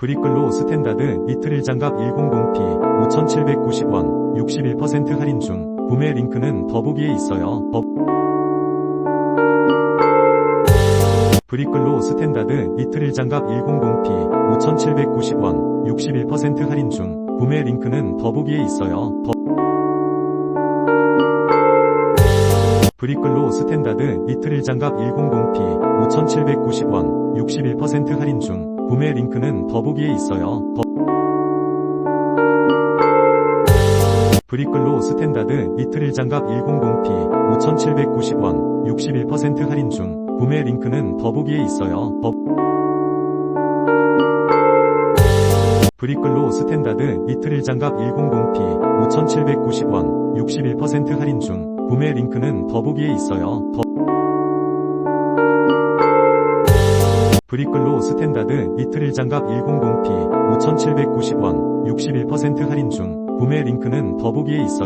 브리클로 스탠다드 이트릴 장갑 100P 5,790원 61% 할인 중 구매 링크는 더보기에 있어요. 더... 브리클로 스탠다드 이트릴 장갑 100P 5,790원 61% 할인 중 구매 링크는 더보기에 있어요. 더... 브리클로 스탠다드 이트릴 장갑 100P 5,790원 61% 할인 중 구매 링크는 더보기에 있어요. 더... 브리클로 스탠다드 이트릴 장갑 100P 5,790원 61% 할인 중 구매 링크는 더보기에 있어요. 더... 브리클로 스탠다드 이트릴 장갑 100P 5,790원 61% 할인 중 구매 링크는 더보기에 있어요. 더... 브리클로 스탠다드 이트릴 장갑 100P 5,790원 61% 할인 중 구매 링크는 더보기에 있어요.